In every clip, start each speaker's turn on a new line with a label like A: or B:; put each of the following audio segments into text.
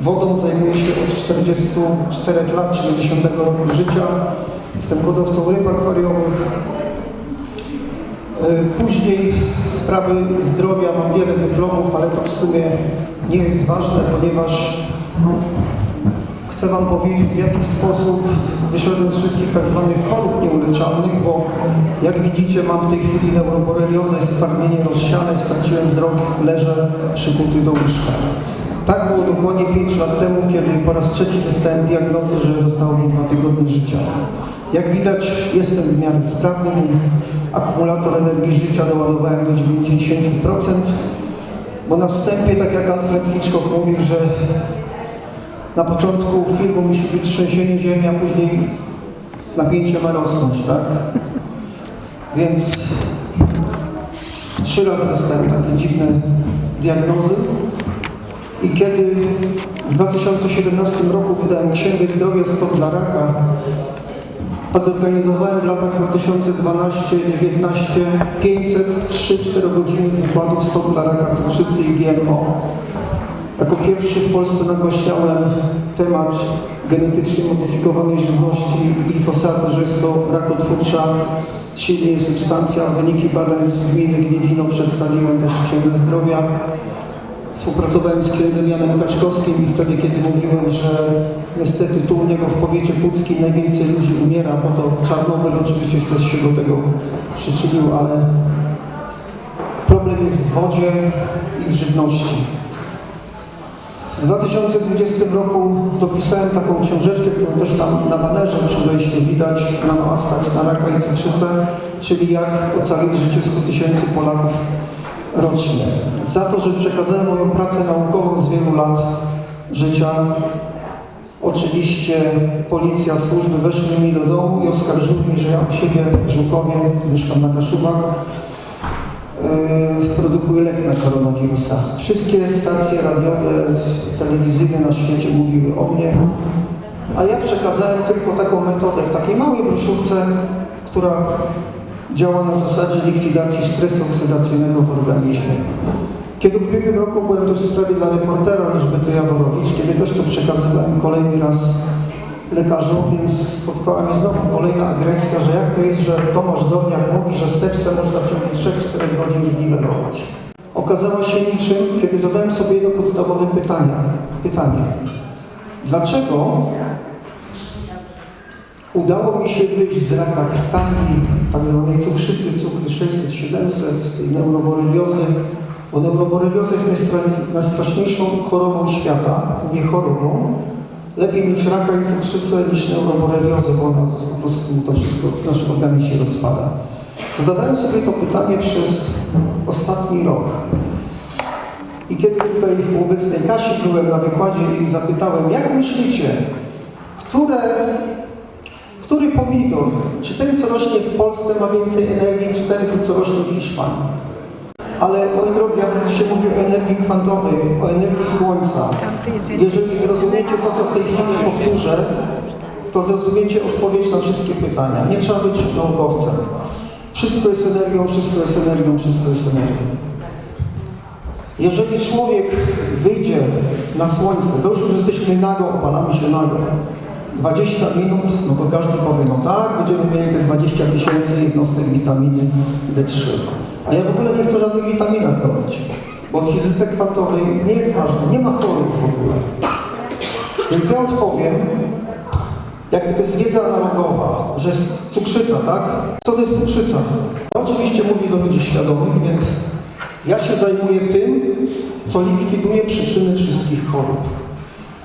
A: Wodą zajmuję się od 44 lat, czyli 10 roku życia. Jestem hodowcą ryb akwariowych. E, Później sprawy zdrowia, mam wiele dyplomów, ale to w sumie nie jest ważne, ponieważ chcę Wam powiedzieć, w jaki sposób wyszedłem z wszystkich tak zwanych chorób nieuleczalnych, bo jak widzicie, mam w tej chwili neuroboreliozę, stwardnienie rozsiane, straciłem wzrok, leżę przykuty do łóżka. Tak było dokładnie 5 lat temu, kiedy po raz trzeci dostałem diagnozę, że zostało mi dwa tygodnie życia. Jak widać, jestem w miarę sprawny. Akumulator energii życia doładowałem do 90%, bo na wstępie, tak jak Alfred Hitchcock mówił, że na początku filmu musi być trzęsienie ziemi, a później napięcie ma rosnąć, tak? Więc trzy razy dostałem takie dziwne diagnozy. I kiedy w 2017 roku wydałem Księgę Zdrowia Stop dla raka, zorganizowałem w latach 2012-2019 503-4 godziny wykładów Stop dla raka cukrzycy i GMO. Jako pierwszy w Polsce nagłaśniałem temat genetycznie modyfikowanej żywności i glifosatu, że jest to rakotwórcza silnie substancja. Wyniki badań z gminy Gliwino przedstawiłem też w Księdze Zdrowia. Współpracowałem z księdzem Janem Kaczkowskim i wtedy, kiedy mówiłem, że niestety tu u niego w powiecie puckim najwięcej ludzi umiera, bo to Czarnobyl oczywiście też się do tego przyczynił, ale problem jest w wodzie i w żywności. W 2020 roku dopisałem taką książeczkę, którą też tam na banerze przy wejściu widać, na Astax na raka i cukrzycę, czyli jak ocalić życie 100 tysięcy Polaków rocznie. Za to, że przekazałem moją pracę naukową z wielu lat życia, oczywiście policja, służby weszły mi do domu i oskarżyły mnie, że ja u siebie w Żukowie, mieszkam na Kaszubach, Yy, produkuje lek na koronawirusa. Wszystkie stacje radiowe, telewizyjne na świecie mówiły o mnie, a ja przekazałem tylko taką metodę w takiej małej broszurce, która działa na zasadzie likwidacji stresu oksydacyjnego w organizmie. Kiedy w ubiegłym roku byłem też w sprawie dla reportera Elżbiety Jaworowicz, kiedy też to przekazywałem kolejny raz lekarzom, więc spotkała mnie znowu kolejna agresja, że jak to jest, że Tomasz Dorniak mówi, że sepsę można w ciągu 3-4 godzin zniwelować. Okazała się niczym, kiedy zadałem sobie jedno podstawowe pytanie. pytanie. Dlaczego udało mi się wyjść z raka krtani, cukrzycy, cukry 600-700, tej neuroboreliozy, bo neuroborelioza jest najstra- najstraszniejszą chorobą świata, nie chorobą, Lepiej mieć raka i cukrzycę niż neuroboreliozę, bo ona po prostu to wszystko w naszym organizmie się rozpada. Zadawałem sobie to pytanie przez ostatni rok. I kiedy tutaj w obecnej Kasi byłem na wykładzie i zapytałem, jak myślicie, które, który pomidor, czy ten, co rośnie w Polsce ma więcej energii, czy ten, co rośnie w Hiszpanii? Ale moi drodzy, ja będę dzisiaj mówił o energii kwantowej, o energii Słońca. Jeżeli zrozumiecie to, co w tej chwili powtórzę, to zrozumiecie odpowiedź na wszystkie pytania. Nie trzeba być naukowcem. Wszystko jest energią, wszystko jest energią, wszystko jest energią. Jeżeli człowiek wyjdzie na słońce, załóżmy, że jesteśmy nago, opalamy się nago, 20 minut, no to każdy powie, no tak, będziemy mieli te 20 tysięcy jednostek witaminy D3. A ja w ogóle nie chcę żadnych witaminach robić, bo w fizyce kwantowej nie jest ważne, nie ma chorób w ogóle. Więc ja odpowiem, jakby to jest wiedza analogowa, że jest cukrzyca, tak? Co to jest cukrzyca? Oczywiście mówię do ludzi świadomych, więc ja się zajmuję tym, co likwiduje przyczyny wszystkich chorób.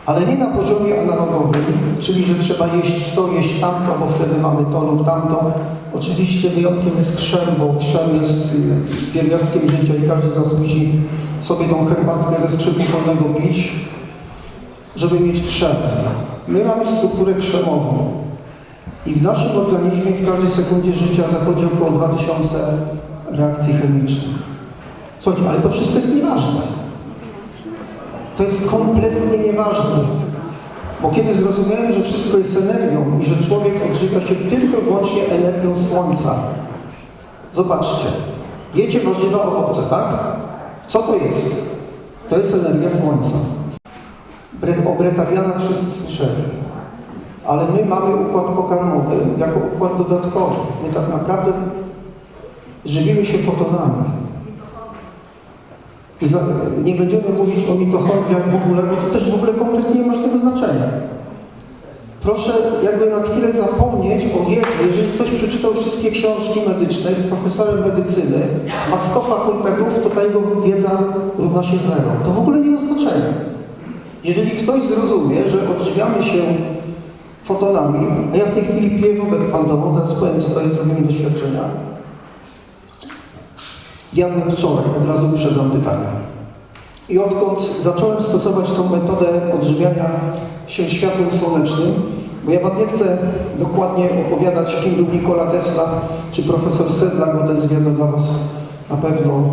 A: Ale nie na poziomie analogowym, czyli że trzeba jeść to, jeść tamto, bo wtedy mamy to lub tamto. Oczywiście wyjątkiem jest krzem, bo krzem jest y, pierwiastkiem życia i każdy z nas musi sobie tą herbatkę ze skrzypu polnego pić, żeby mieć krzem. My mamy strukturę krzemową i w naszym organizmie w każdej sekundzie życia zachodzi około 2000 reakcji chemicznych. Słuchajcie, ale to wszystko jest nieważne. To jest kompletnie nieważne. Bo kiedy zrozumiałem, że wszystko jest energią i że człowiek odżywia się tylko i wyłącznie energią słońca. Zobaczcie, jecie warzywa, owoce, tak? Co to jest? To jest energia słońca. O bretarianach wszyscy słyszeli. Ale my mamy układ pokarmowy jako układ dodatkowy. My tak naprawdę żywimy się fotonami. Nie będziemy mówić o mitochondriach w ogóle, bo to też w ogóle kompletnie nie ma żadnego znaczenia. Proszę jakby na chwilę zapomnieć o wiedzy, jeżeli ktoś przeczytał wszystkie książki medyczne, jest profesorem medycyny, ma 100 fakultetów, to ta jego wiedza równa się zero. To w ogóle nie ma znaczenia. Jeżeli ktoś zrozumie, że odżywiamy się fotonami, a ja w tej chwili piję wodę kwantową, zaraz powiem, co to jest z moimi doświadczenia, Jadłem wczoraj, od razu uprzedzam pytania. I odkąd zacząłem stosować tą metodę odżywiania się światłem słonecznym, bo ja Wam nie chcę dokładnie opowiadać, kim był Nikola Tesla czy profesor Sedlak, bo to jest wiedza dla Was na pewno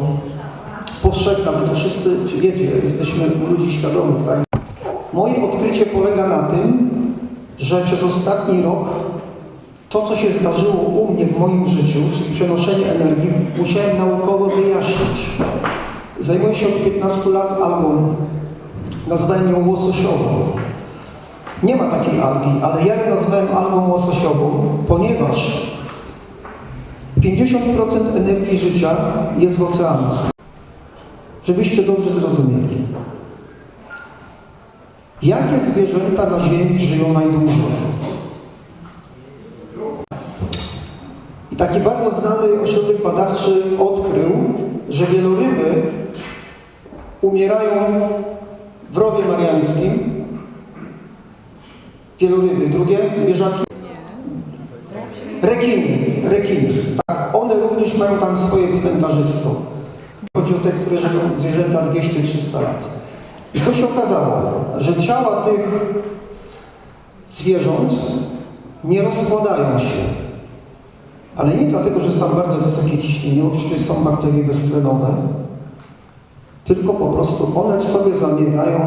A: powszechna, my to wszyscy wiecie, jesteśmy ludzi świadomych, tak? Moje odkrycie polega na tym, że przez ostatni rok to, co się zdarzyło u mnie w moim życiu, czyli przenoszenie energii, musiałem naukowo wyjaśnić. Zajmuję się od 15 lat algą. Nazwałem ją łososiową. Nie ma takiej algi, ale ja ją nazwałem algą łososiową, ponieważ 50% energii życia jest w oceanach. Żebyście dobrze zrozumieli. Jakie zwierzęta na Ziemi żyją najdłużej? I taki bardzo znany ośrodek badawczy odkrył, że wieloryby umierają w rowie mariańskim. Wieloryby. Drugie zwierzaki? Rekiny. Rekiny. Tak, one również mają tam swoje cmentarzystwo. Chodzi o te, które żyją zwierzęta 200-300 lat. I co się okazało? Że ciała tych zwierząt nie rozkładają się. Ale nie dlatego, że jest tam bardzo wysokie ciśnienie, przecież są bakterie beztlenowe, tylko po prostu one w sobie zawierają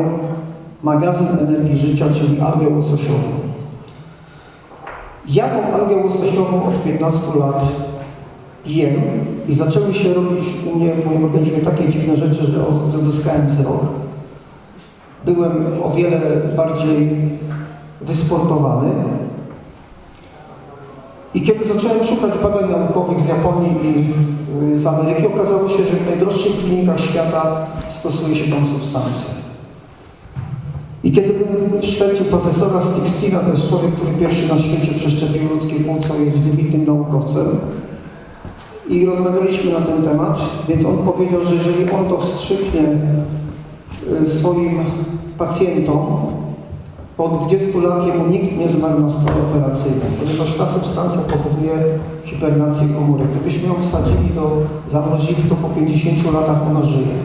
A: magazyn energii życia, czyli algę łososiową. Ja tą algę łososiową od 15 lat jem i zaczęły się robić u mnie w moim organizmie takie dziwne rzeczy, że odzyskałem wzrok. Byłem o wiele bardziej wysportowany, i kiedy zacząłem szukać badań naukowych z Japonii i y, z Ameryki, okazało się, że w najdroższych klinikach świata stosuje się tą substancję. I kiedy byłem w Szwecji profesora Stigstina, to jest człowiek, który pierwszy na świecie przeszczepił ludzkie płuco, jest wybitnym naukowcem, i rozmawialiśmy na ten temat, więc on powiedział, że jeżeli on to wstrzyknie y, swoim pacjentom, po 20 lat jemu nikt nie zmarł na stole operacyjnym, ponieważ ta substancja powoduje hibernację komórek. Gdybyśmy ją wsadzili do, zamrozili, to po 50 latach ona żyje.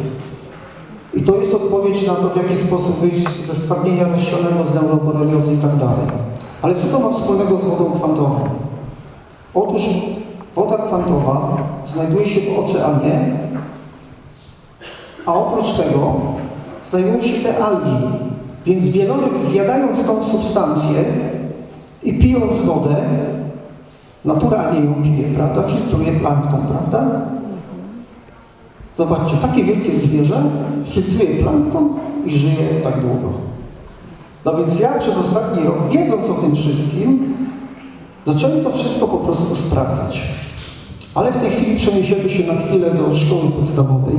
A: I to jest odpowiedź na to, w jaki sposób wyjść ze stwardnienia rozsianego, z neuroboreliozy i tak dalej. Ale co to ma wspólnego z wodą kwantową? Otóż woda kwantowa znajduje się w oceanie, a oprócz tego znajdują się te algi, więc wieloryb zjadając tą substancję i pijąc wodę, naturalnie ją pije, prawda? Filtruje plankton, prawda? Zobaczcie, takie wielkie zwierzę filtruje plankton i żyje tak długo. No więc ja przez ostatni rok, wiedząc o tym wszystkim, zacząłem to wszystko po prostu sprawdzać. Ale w tej chwili przeniesiemy się na chwilę do szkoły podstawowej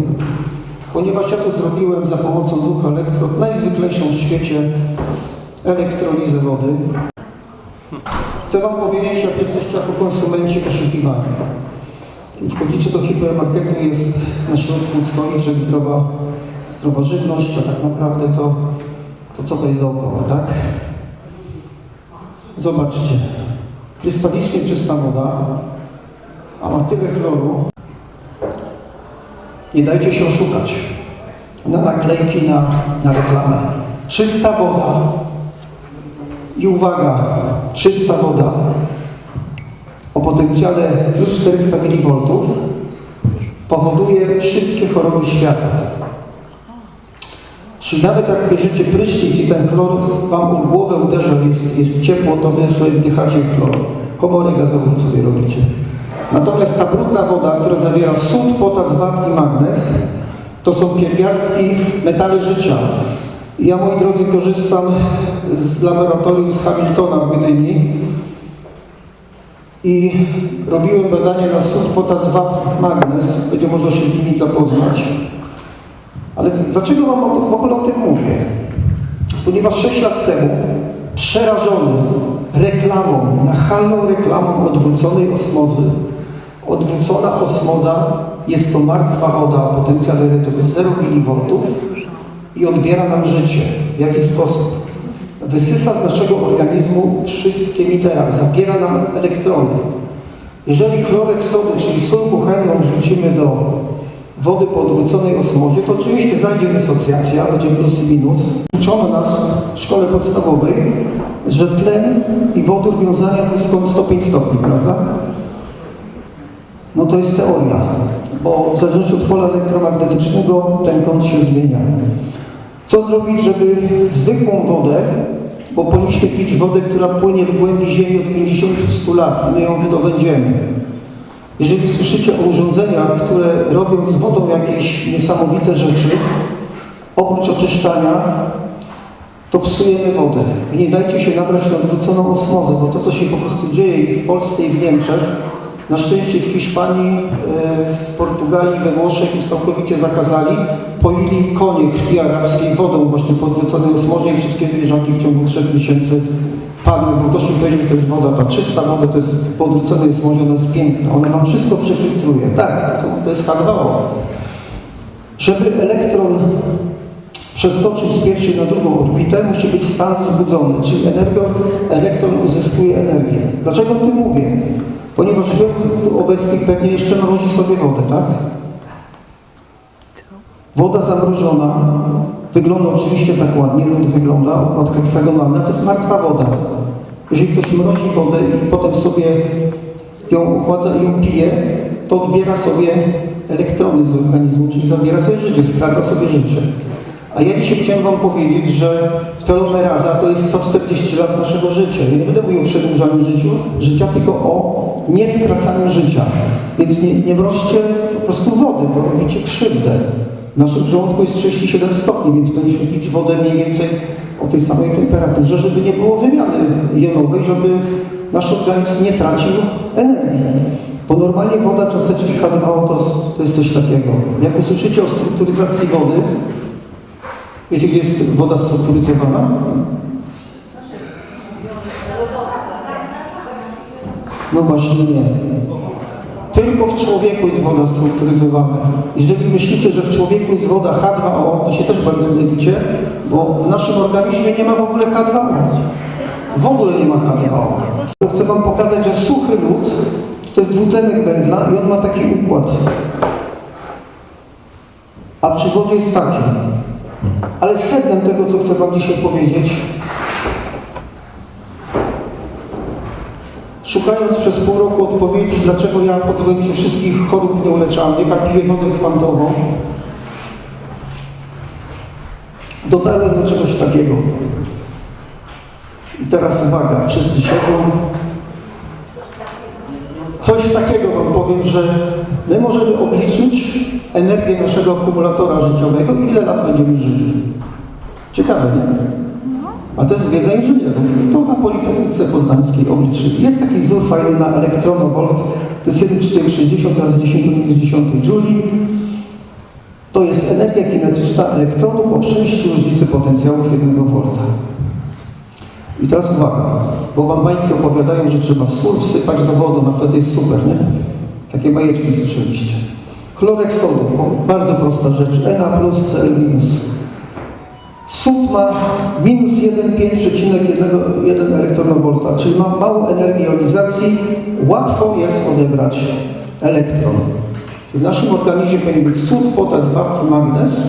A: ponieważ ja to zrobiłem za pomocą dwóch elektrod, najzwyklejszą w świecie elektrolizę wody. Chcę Wam powiedzieć, jak jesteście jako konsumenci oszukiwani. Wchodzicie do hipermarketu, jest na środku stoliczek zdrowa, zdrowa żywność, a tak naprawdę to, to co to jest dookoła, tak? Zobaczcie, krystalicznie czysta woda, a ma tyle chloru, nie dajcie się oszukać na naklejki, na, na reklamę. Czysta woda i uwaga, czysta woda o potencjale już 400 mV powoduje wszystkie choroby świata. Czyli nawet jak bierzecie prysznic i ten chlor wam o głowę uderza, jest, jest ciepło, to wy sobie wdychacie chlor. Komorę gazową sobie robicie. Natomiast ta brudna woda, która zawiera sód, potas, wapń i magnez, to są pierwiastki metali życia. Ja, moi drodzy, korzystam z laboratorium z Hamiltona w Gdyni i robiłem badania na sód potas wapń magnes. Będzie można się z nimi zapoznać. Ale dlaczego Wam w ogóle o tym mówię? Ponieważ 6 lat temu przerażony reklamą, nachalną reklamą odwróconej osmozy, odwrócona osmoza jest to martwa woda o potencjale redoks 0 mV i odbiera nam życie. W jaki sposób? Wysysa z naszego organizmu wszystkie minerał, zabiera nam elektrony. Jeżeli chlorek sody, czyli sól kuchenną wrzucimy do wody po odwróconej osmozie, to oczywiście zajdzie dysocjacja, będzie plus i minus. Uczono nas w szkole podstawowej, że tlen i wodór wiązania to jest kąt 105 stopni, prawda? No to jest teoria, bo w zależności od pola elektromagnetycznego ten kąt się zmienia. Co zrobić, żeby zwykłą wodę, bo powinniśmy pić wodę, która płynie w głębi ziemi od 50-100 lat i my ją wydobędziemy. Jeżeli słyszycie o urządzeniach, które robią z wodą jakieś niesamowite rzeczy, oprócz oczyszczania, to psujemy wodę. I nie dajcie się nabrać na odwróconą osmozę, bo to, co się po prostu dzieje w Polsce i w Niemczech, na szczęście w Hiszpanii, e, w Portugalii, we Włoszech już całkowicie zakazali, poili konie krwi arabskiej wodą właśnie po odwróconej osmozie i wszystkie zwierzaki w ciągu trzech miesięcy padły, bo ktoś mi że to jest woda, ta czysta woda, to jest po odwróconej osmozie, ona jest piękna, ona nam wszystko przefiltruje. Tak, to, są, to jest H2O. Żeby elektron przeskoczył z pierwszej na drugą orbitę, musi być stan wzbudzony, czyli energon, elektron uzyskuje energię. Dlaczego o tym mówię? Ponieważ wielu obecnych pewnie jeszcze mrozi sobie wodę, tak? Woda zamrożona wygląda oczywiście tak ładnie, lód wygląda od heksagonalna, to jest martwa woda. Jeżeli ktoś mrozi wodę i potem sobie ją ochładza i ją pije, to odbiera sobie elektrony z organizmu, czyli zabiera sobie życie, skraca sobie życie. A ja dzisiaj chciałem Wam powiedzieć, że telomeraza to jest 140 lat naszego życia. Nie będę mówił o przedłużaniu życiu, życia, tylko o nieskracaniu życia. Więc nie, nie mrożcie po prostu wody, bo robicie krzywdę. W naszym żołądku jest 37 stopni, więc powinniśmy pić wodę mniej więcej o tej samej temperaturze, żeby nie było wymiany jonowej, żeby nasz organizm nie tracił energii. Bo normalnie woda, cząsteczki H2O to, to jest coś takiego. Jak usłyszycie o strukturyzacji wody, wiecie gdzie jest woda strukturyzowana? No właśnie nie. Tylko w człowieku jest woda strukturyzowana. Jeżeli myślicie, że w człowieku jest woda H2O, to się też bardzo mylicie, bo w naszym organizmie nie ma w ogóle H2O. W ogóle nie ma H2O. Chcę Wam pokazać, że suchy lód to jest dwutlenek węgla i on ma taki układ. A przy wodzie jest taki. Ale sednem tego, co chcę Wam dzisiaj powiedzieć, szukając przez pół roku odpowiedzi, dlaczego ja pozbyłem się wszystkich chorób nieuleczalnych, a piję wodę kwantową, dotarłem do czegoś takiego. I teraz uwaga, wszyscy siedzą. Coś takiego Wam powiem, że my możemy obliczyć energię naszego akumulatora życiowego, ile lat będziemy żyli. Ciekawe, nie? A to jest wiedza inżynierów. To na Politechnice Poznańskiej obliczyli. Jest taki wzór fajny na elektronovolt. To jest 1,460 razy 10 do minus 10 Joule. To jest energia kinetyczna elektronu po przejściu różnicy potencjałów 1 volta. I teraz uwaga, bo wam bajki opowiadają, że trzeba sól wsypać do wody, no wtedy jest super, nie? Takie bajeczki słyszeliście. Chlorek sodu, bardzo prosta rzecz, Na plus, Cl minus. Sód ma minus 1,5,1 elektronowolta, czyli ma małą energię jonizacji, łatwo jest odebrać elektron. W naszym organizmie powinien być sód, potas, wapń, magnez,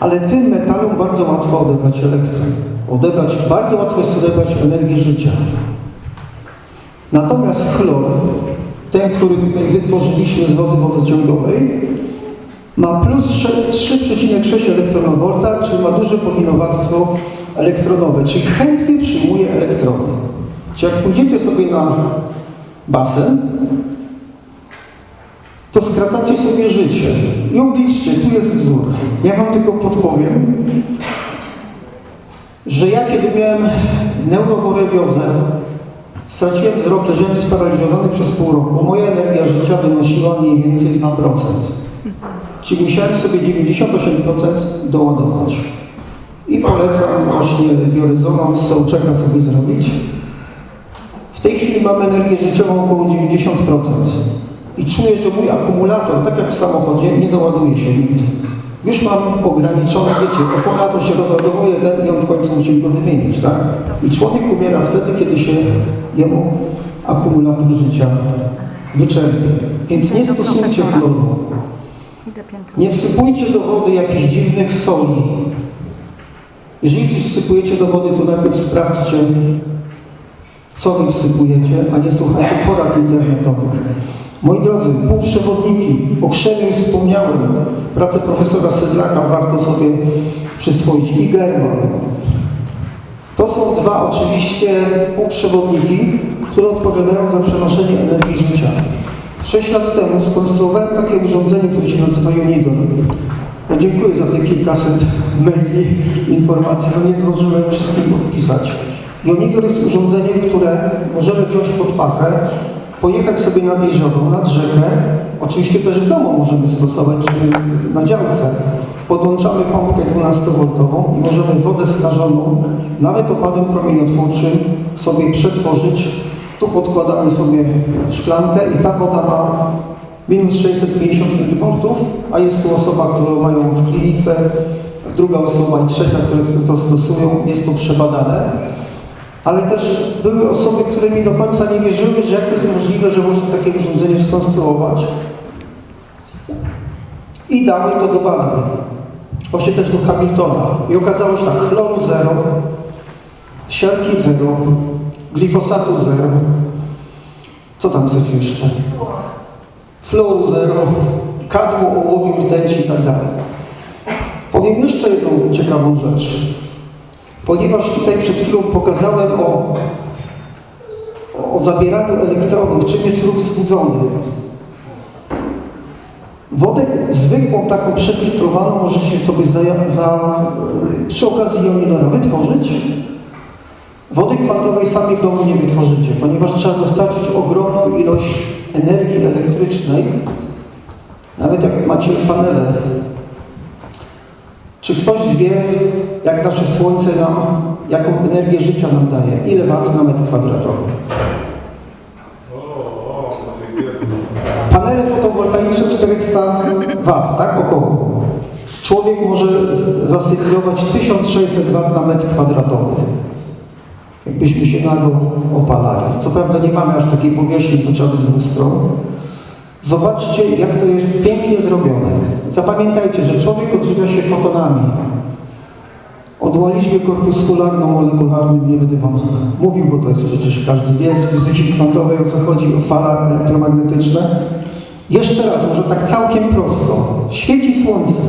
A: ale tym metalom bardzo łatwo odebrać elektron. Odebrać, bardzo łatwo jest odebrać energię życia. Natomiast chlor, ten, który tutaj wytworzyliśmy z wody wodociągowej, ma plus 3,6 elektronowolta, czyli ma duże powinowactwo elektronowe, czyli chętnie przyjmuje elektrony. Czyli jak pójdziecie sobie na basen, to skracacie sobie życie. I obliczcie, tu jest wzór. Ja wam tylko podpowiem, że ja kiedy miałem neuroboreliozę, straciłem wzrok, leżałem sparaliżowany przez pół roku. Moja energia życia wynosiła mniej więcej 2%. Czyli musiałem sobie 98% doładować. I polecam właśnie biorezonans, sołczeka sobie zrobić. W tej chwili mam energię życiową około 90%. I czuję, że mój akumulator, tak jak w samochodzie, nie doładuje się nigdy. Już mam ograniczone, wiecie, akumulator się rozładowuje ten i on w końcu musi go wymienić, tak? I człowiek umiera wtedy, kiedy się jemu akumulator życia wyczerpie. Więc nie stosujcie chloru. Nie wsypujcie do wody jakichś dziwnych soli. Jeżeli coś wsypujecie do wody, to najpierw sprawdźcie, co wy wsypujecie, a nie słuchajcie porad internetowych. Moi drodzy, półprzewodniki, o krzemiu wspomniałem, pracę profesora Sedlaka warto sobie przyswoić i German. To są dwa oczywiście półprzewodniki, które odpowiadają za przenoszenie energii życia. Sześć lat temu skonstruowałem takie urządzenie, które się nazywa Unidor. Ja dziękuję za te kilkaset maili, informacji, no nie zdążyłem wszystkim podpisać. Unidor jest urządzeniem, które możemy wziąć pod pachę, pojechać sobie nad jezioro, nad rzekę, oczywiście też w domu możemy stosować, czy na działce. Podłączamy pompkę 12V i możemy wodę skażoną, nawet opadem promieniotwórczym, sobie przetworzyć. Tu podkładamy sobie szklankę i ta woda ma minus 650 mV, a jest tu osoba, którą mają w klinice, druga osoba i trzecia, które to stosują, jest to przebadane. Ale też były osoby, które mi do końca nie wierzyły, że jak to jest możliwe, że można takie urządzenie skonstruować. I dały to do badań. Właśnie też do Hamiltona. I okazało się tak, chloru zero, siarki zero, glifosatu zero. Co tam chcecie jeszcze? Fluoru zero, kadmu, ołowiu, rtęci i tak dalej. Powiem jeszcze jedną ciekawą rzecz. Ponieważ tutaj przed chwilą pokazałem o, o zabieraniu elektronów, czym jest ruch wzbudzony. Wodę zwykłą, taką przefiltrowaną możecie sobie za, za, przy okazji jonidora wytworzyć. Wody kwantowej sami w domu nie wytworzycie, ponieważ trzeba dostarczyć ogromną ilość energii elektrycznej. Nawet jak macie panele czy ktoś wie, jak nasze Słońce nam, jaką energię życia nam daje? Ile wat na metr kwadratowy? Panele fotowoltaiczne 400 wat, tak? Około. Człowiek może z- zasymulować 1600 wat na metr kwadratowy. Jakbyśmy się nago opalali. Co prawda nie mamy aż takiej powierzchni, to trzeba by z stron. Zobaczcie, jak to jest pięknie zrobione. Zapamiętajcie, że człowiek odżywia się fotonami. O dualizmie korpuskularno-molekularnym nie będę Wam mówił, bo to jest przecież każdy wie z fizyki kwantowej, o co chodzi, o falach elektromagnetyczne. Jeszcze raz, może tak całkiem prosto. Świeci słońce,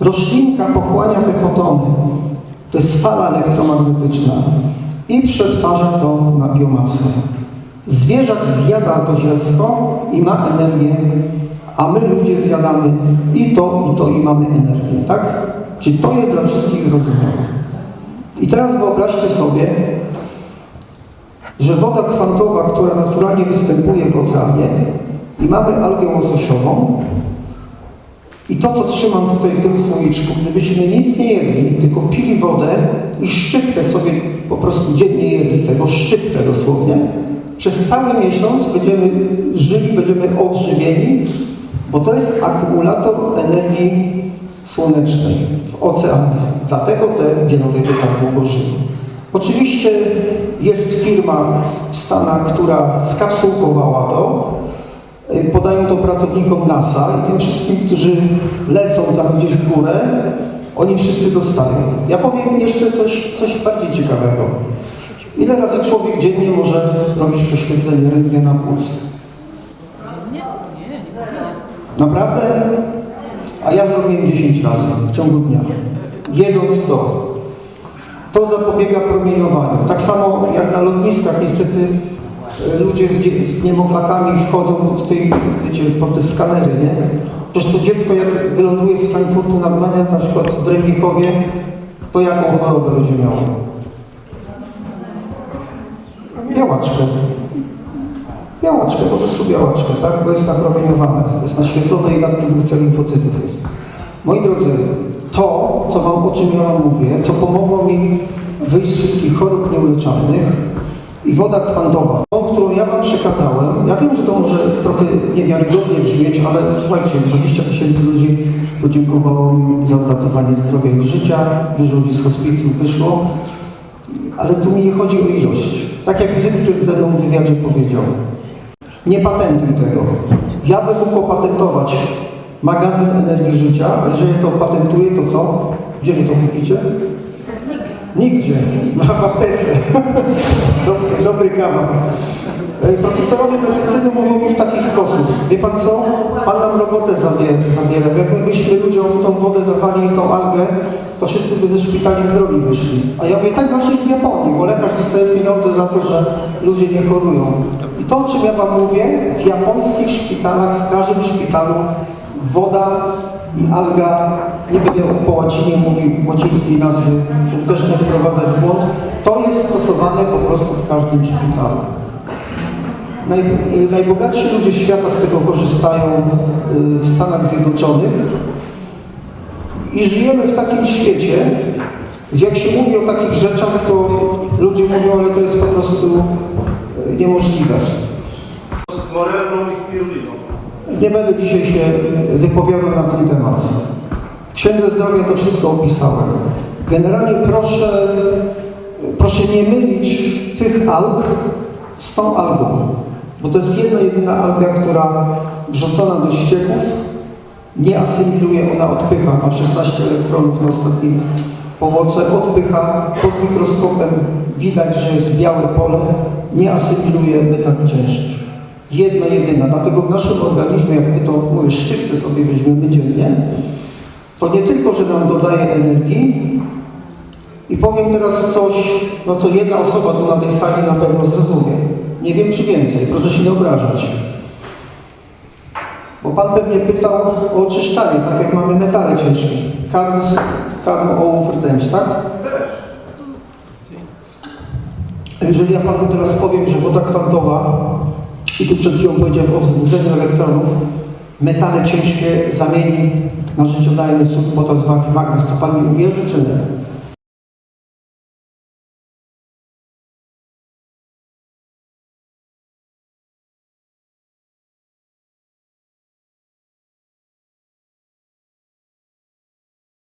A: roślinka pochłania te fotony. To jest fala elektromagnetyczna i przetwarza to na biomasę. Zwierzak zjada to zielsko i ma energię, a my ludzie zjadamy i to, i to, i mamy energię, tak? Czyli to jest dla wszystkich zrozumiałe. I teraz wyobraźcie sobie, że woda kwantowa, która naturalnie występuje w oceanie i mamy algę łososiową i to, co trzymam tutaj w tym słoiczku, gdybyśmy nic nie jedli, tylko pili wodę i szczyptę sobie po prostu dziennie jedli tego, szczyptę dosłownie, przez cały miesiąc będziemy żyli, będziemy odżywieni, bo to jest akumulator energii słonecznej w oceanie. Dlatego te wieloryby tak długo żyją. Oczywiście jest firma w Stanach, która skapsułkowała to. Podają to pracownikom NASA i tym wszystkim, którzy lecą tam gdzieś w górę, oni wszyscy dostają. Ja powiem jeszcze coś, coś bardziej ciekawego. Ile razy człowiek dziennie może robić prześwietlenie rentgena płuc? Naprawdę? A ja zrobiłem 10 razy w ciągu dnia. Jedząc to. To zapobiega promieniowaniu. Tak samo jak na lotniskach niestety ludzie z, z niemowlakami wchodzą pod, tej, wiecie, pod te skanery, nie? Przecież to dziecko jak wyląduje z Frankfurtu nad Menem, na przykład w Bremlichowie, to jaką chorobę będzie miało? Białaczkę. Białaczkę, po prostu białaczkę, tak? Bo jest napromieniowane, jest naświetlone i nadprodukcja limfocytów jest. Moi drodzy, to, co wam, o czym ja wam mówię, co pomogło mi wyjść z wszystkich chorób nieuleczalnych i woda kwantowa, tą, którą ja wam przekazałem, ja wiem, że to może trochę niewiarygodnie brzmieć, ale słuchajcie, 20 tysięcy ludzi podziękowało mi za uratowanie zdrowia i życia, dużo ludzi z hospicjum wyszło, ale tu mi nie chodzi o ilość. Tak jak Zygfryd ze mną w wywiadzie powiedział, nie patentuj tego. Ja bym mógł opatentować magazyn energii życia, a jeżeli to opatentuję, to co? Gdzie wy to kupicie? Nigdzie. W aptece. Dobry, dobry kawał. E, Profesorowie medycyny mówią mi w taki sposób. Wie pan co? Pan nam robotę zabie- zabiera. Jakbyśmy ludziom tą wodę dawali i tą algę, to wszyscy by ze szpitali zdrowi wyszli. A ja mówię, tak właśnie w Japonii, bo lekarz dostaje pieniądze za to, że ludzie nie chorują. I to, o czym ja wam mówię, w japońskich szpitalach, w każdym szpitalu woda i alga, nie będę po łacinie mówił łacińskiej nazwy, żeby też nie wprowadzać w błąd, to jest stosowane po prostu w każdym szpitalu. Naj, najbogatsi ludzie świata z tego korzystają y, w Stanach Zjednoczonych i żyjemy w takim świecie, gdzie jak się mówi o takich rzeczach, to ludzie mówią, ale to jest po prostu y, niemożliwe.
B: z i spiruliną.
A: Nie będę dzisiaj się wypowiadał na ten temat. W Księdze Zdrowia to wszystko opisałem. Generalnie proszę, proszę nie mylić tych alg z tą algą, bo to jest jedna jedyna alga, która wrzucona do ścieków nie asymiluje, ona odpycha, ma 16 elektronów na ostatnim powoce, odpycha, pod mikroskopem widać, że jest białe pole, nie asymiluje metal ciężkich. Jedna jedyna, dlatego w naszym organizmie, jak my to mówię, szczypty sobie weźmiemy dziennie, to nie tylko, że nam dodaje energii, i powiem teraz coś, no co jedna osoba tu na tej sali na pewno zrozumie. Nie wiem, czy więcej, proszę się nie obrażać. Bo Pan pewnie pytał o oczyszczanie, tak jak mamy metale ciężkie. Kadm, kadm ołów, rtęć, tak? Jeżeli ja Panu teraz powiem, że woda kwantowa, i tu przed chwilą powiedziałem o wzbudzeniu elektronów, metale ciężkie zamieni na życiodajny sód, potas, wapń, magnez, to Pan mi uwierzy, czy nie?